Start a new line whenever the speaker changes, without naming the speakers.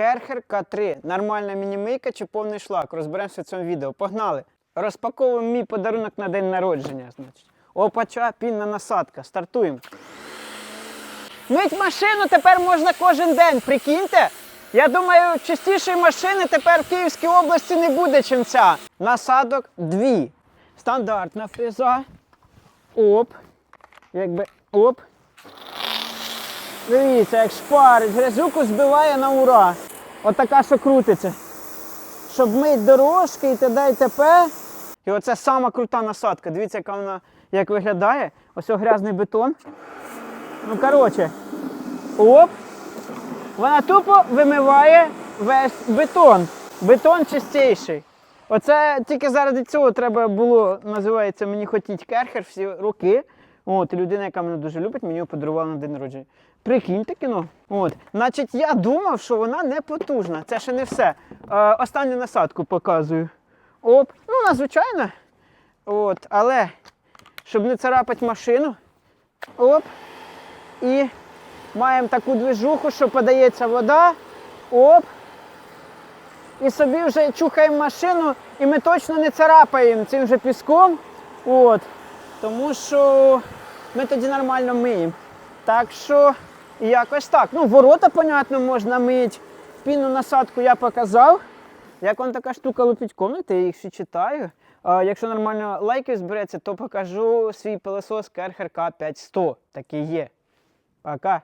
Керхер К3. Нормальна мінімийка чи повний шлак. Розберемося в цьому відео. Погнали! Розпаковуємо мій подарунок на день народження. Значить. Опача, пінна насадка. Стартуємо. Мить машину тепер можна кожен день, прикиньте. Я думаю, чистішої машини тепер в Київській області не буде, чим ця. Насадок дві. Стандартна фреза. Оп. Якби оп. Дивіться, як шпарить, грязюку збиває на ура. Отака, що крутиться. Щоб мить дорожки і т.д. і т.п. І оце сама крута насадка. Дивіться, яка вона як виглядає. Ось грязний бетон. Ну, коротше, оп. Вона тупо вимиває весь бетон. Бетон чистіший. Оце тільки заради цього треба було, називається мені хотіть керхер всі роки. От, людина, яка мене дуже любить, мені подарувала на день народження. Прикиньте кіно. От. Значить, я думав, що вона не потужна. Це ще не все. Е, останню насадку показую. Оп. Ну, вона звичайна. От, але щоб не царапати машину. Оп. І маємо таку движуху, що подається вода. Оп. І собі вже чухаємо машину, і ми точно не царапаємо цим же піском. От. Тому що ми тоді нормально миємо. Так що якось так. Ну, ворота, понятно, можна мити. Пінну насадку я показав. Як вам така штука лупить комнати, я їх ще читаю. А, якщо нормально лайків збереться, то покажу свій пилосос КРХК 5100. Такий є. Пока.